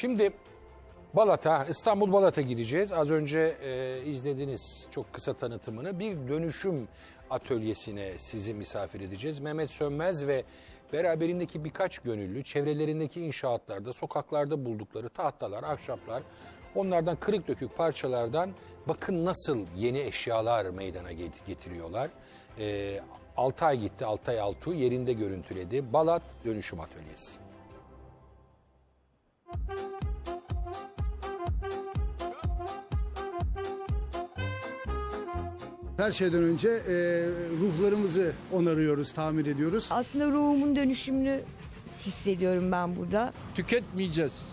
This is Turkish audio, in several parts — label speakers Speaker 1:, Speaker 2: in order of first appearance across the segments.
Speaker 1: Şimdi Balat'a, İstanbul Balat'a gideceğiz. Az önce e, izlediniz çok kısa tanıtımını. Bir dönüşüm atölyesine sizi misafir edeceğiz. Mehmet Sönmez ve beraberindeki birkaç gönüllü çevrelerindeki inşaatlarda, sokaklarda buldukları tahtalar, ahşaplar, onlardan kırık dökük parçalardan bakın nasıl yeni eşyalar meydana get- getiriyorlar. E, Altay gitti, Altay Altuğ yerinde görüntüledi. Balat Dönüşüm Atölyesi.
Speaker 2: Her şeyden önce e, ruhlarımızı onarıyoruz, tamir ediyoruz.
Speaker 3: Aslında ruhumun dönüşümünü hissediyorum ben burada.
Speaker 4: tüketmeyeceğiz.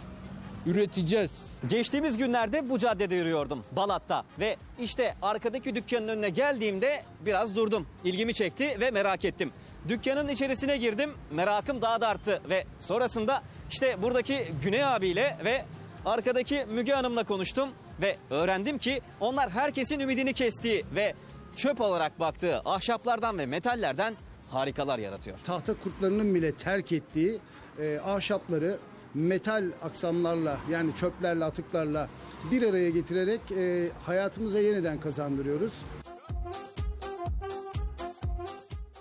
Speaker 4: Üreteceğiz.
Speaker 5: Geçtiğimiz günlerde bu caddede yürüyordum Balat'ta ve işte arkadaki dükkanın önüne geldiğimde biraz durdum. İlgimi çekti ve merak ettim. Dükkanın içerisine girdim merakım daha da arttı ve sonrasında işte buradaki Güney abiyle ve arkadaki Müge Hanım'la konuştum ve öğrendim ki onlar herkesin ümidini kestiği ve çöp olarak baktığı ahşaplardan ve metallerden harikalar yaratıyor.
Speaker 2: Tahta kurtlarının bile terk ettiği e, ahşapları metal aksamlarla yani çöplerle, atıklarla bir araya getirerek e, hayatımıza yeniden kazandırıyoruz.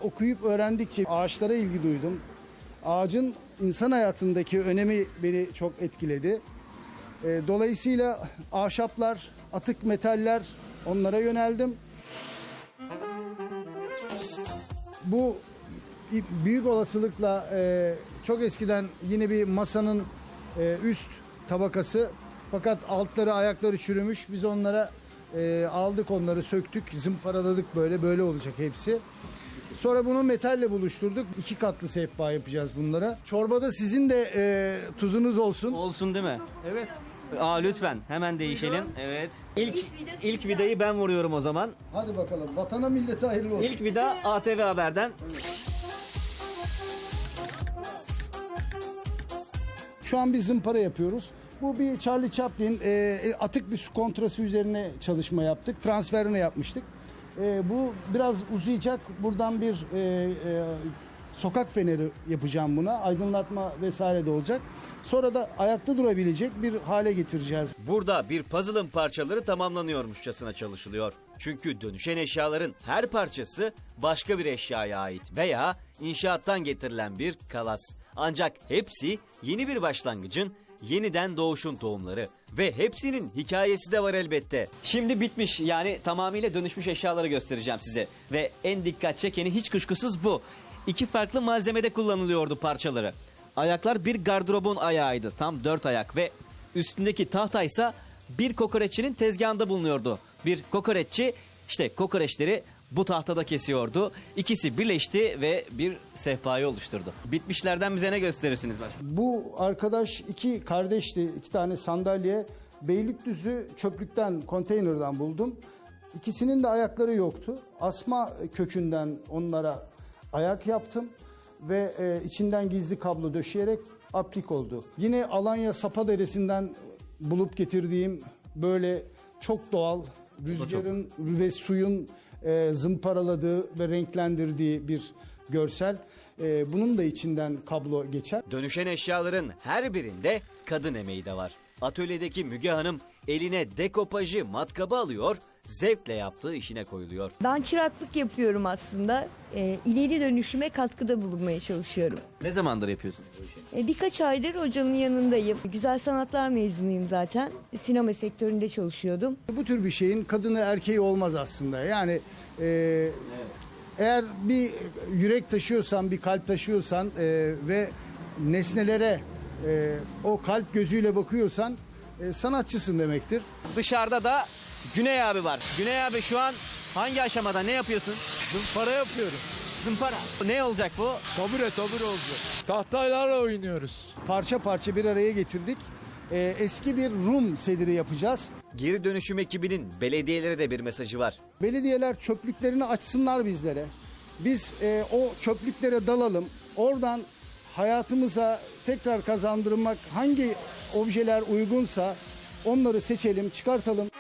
Speaker 2: Okuyup öğrendikçe ağaçlara ilgi duydum. Ağacın insan hayatındaki önemi beni çok etkiledi. E, dolayısıyla ahşaplar, atık metaller onlara yöneldim. Bu büyük olasılıkla e, çok eskiden yine bir masanın e, üst tabakası fakat altları ayakları çürümüş. Biz onlara e, aldık onları söktük zımparaladık böyle böyle olacak hepsi. Sonra bunu metalle buluşturduk. İki katlı sehpa yapacağız bunlara. Çorbada sizin de e, tuzunuz olsun.
Speaker 5: Olsun değil mi?
Speaker 2: Evet.
Speaker 5: Aa lütfen hemen değişelim. Evet. İlk ilk vidayı ben vuruyorum o zaman.
Speaker 2: Hadi bakalım. Vatana millete hayırlı olsun.
Speaker 5: İlk vida ATV Haber'den.
Speaker 2: Şu an bir zımpara yapıyoruz. Bu bir Charlie Chaplin e, e, atık bir su kontrası üzerine çalışma yaptık. Transferini yapmıştık. E, bu biraz uzayacak. Buradan bir e, e, sokak feneri yapacağım buna. Aydınlatma vesaire de olacak. Sonra da ayakta durabilecek bir hale getireceğiz.
Speaker 5: Burada bir puzzle'ın parçaları tamamlanıyormuşçasına çalışılıyor. Çünkü dönüşen eşyaların her parçası başka bir eşyaya ait veya inşaattan getirilen bir kalas. Ancak hepsi yeni bir başlangıcın yeniden doğuşun tohumları ve hepsinin hikayesi de var elbette. Şimdi bitmiş yani tamamıyla dönüşmüş eşyaları göstereceğim size ve en dikkat çekeni hiç kuşkusuz bu. İki farklı malzemede kullanılıyordu parçaları. Ayaklar bir gardırobun ayağıydı tam dört ayak ve üstündeki tahta ise bir kokoreççinin tezgahında bulunuyordu. Bir kokoreççi işte kokoreçleri bu tahtada kesiyordu. İkisi birleşti ve bir sehpayı oluşturdu. Bitmişlerden bize ne gösterirsiniz başkanım?
Speaker 2: Bu arkadaş iki kardeşti. iki tane sandalye. Beylikdüzü çöplükten, konteynerden buldum. İkisinin de ayakları yoktu. Asma kökünden onlara ayak yaptım ve e, içinden gizli kablo döşeyerek aplik oldu. Yine Alanya Sapa Deresi'nden bulup getirdiğim böyle çok doğal rüzgarın ve suyun e, zımparaladığı ve renklendirdiği bir görsel. E, bunun da içinden kablo geçer.
Speaker 5: Dönüşen eşyaların her birinde kadın emeği de var. Atölyedeki Müge Hanım eline dekopajı matkabı alıyor, zevkle yaptığı işine koyuluyor.
Speaker 3: Ben çıraklık yapıyorum aslında. Ee, ileri dönüşüme katkıda bulunmaya çalışıyorum.
Speaker 5: Ne zamandır yapıyorsunuz bu işi?
Speaker 3: Ee, birkaç aydır hocamın yanındayım. Güzel sanatlar mezunuyum zaten. Sinema sektöründe çalışıyordum.
Speaker 2: Bu tür bir şeyin kadını erkeği olmaz aslında. Yani e, eğer bir yürek taşıyorsan, bir kalp taşıyorsan e, ve nesnelere e, o kalp gözüyle bakıyorsan e, sanatçısın demektir.
Speaker 5: Dışarıda da Güney abi var. Güney abi şu an hangi aşamada ne yapıyorsun?
Speaker 4: Zımpara yapıyorum.
Speaker 5: Zımpara. Ne olacak bu?
Speaker 4: Tabure tabure olacak. Tahtaylarla oynuyoruz.
Speaker 2: Parça parça bir araya getirdik. E, eski bir Rum sediri yapacağız.
Speaker 5: Geri dönüşüm ekibinin belediyelere de bir mesajı var.
Speaker 2: Belediyeler çöplüklerini açsınlar bizlere. Biz e, o çöplüklere dalalım. Oradan hayatımıza tekrar kazandırmak hangi objeler uygunsa onları seçelim, çıkartalım.